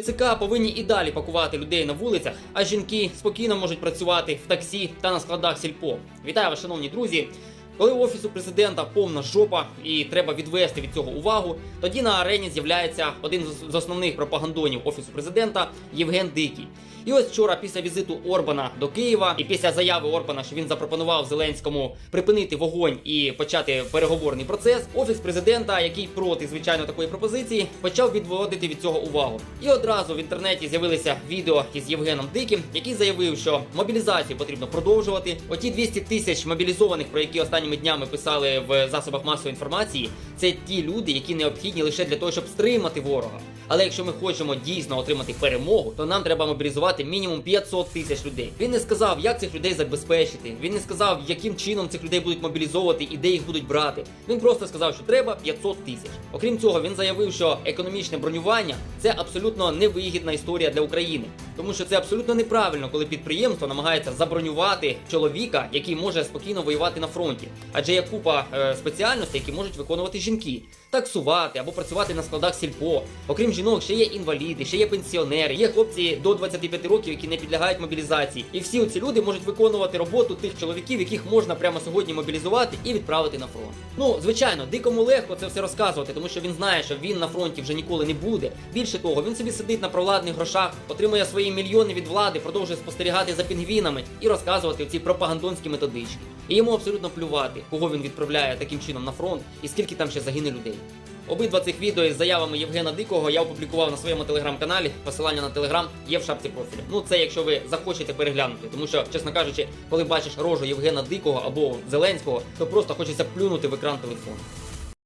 ТЦК повинні і далі пакувати людей на вулицях, а жінки спокійно можуть працювати в таксі та на складах сільпо. Вітаю вас, шановні друзі. Коли у офісу президента повна жопа і треба відвести від цього увагу, тоді на арені з'являється один з- основних пропагандонів офісу президента Євген Дикий. І ось вчора, після візиту Орбана до Києва, і після заяви Орбана, що він запропонував Зеленському припинити вогонь і почати переговорний процес, офіс президента, який проти звичайно такої пропозиції, почав відводити від цього увагу. І одразу в інтернеті з'явилися відео із Євгеном Диким, який заявив, що мобілізацію потрібно продовжувати. Оті 200 тисяч мобілізованих, про які останніми днями писали в засобах масової інформації, це ті люди, які необхідні лише для того, щоб стримати ворога. Але якщо ми хочемо дійсно отримати перемогу, то нам треба мобілізувати мінімум 500 тисяч людей. Він не сказав, як цих людей забезпечити. Він не сказав, яким чином цих людей будуть мобілізовувати і де їх будуть брати. Він просто сказав, що треба 500 тисяч. Окрім цього, він заявив, що економічне бронювання це абсолютно невигідна історія для України, тому що це абсолютно неправильно, коли підприємство намагається забронювати чоловіка, який може спокійно воювати на фронті. Адже є купа е, спеціальностей, які можуть виконувати жінки, таксувати або працювати на складах сільпо. Окрім жінок, ще є інваліди, ще є пенсіонери, є хлопці до 25 років, які не підлягають мобілізації. І всі ці люди можуть виконувати роботу тих чоловіків, яких можна прямо сьогодні мобілізувати і відправити на фронт. Ну, звичайно, дикому легко це все розказувати, тому що він знає, що він на фронті вже ніколи не буде. Більше того, він собі сидить на провладних грошах, отримує свої мільйони від влади, продовжує спостерігати за пінгвінами і розказувати ці пропагандонські методички. І йому абсолютно плювати, кого він відправляє таким чином на фронт і скільки там ще загине людей. Обидва цих відео із заявами Євгена Дикого я опублікував на своєму телеграм-каналі. Посилання на телеграм є в шапці профілю. Ну це якщо ви захочете переглянути, тому що, чесно кажучи, коли бачиш рожу Євгена Дикого або Зеленського, то просто хочеться плюнути в екран телефону.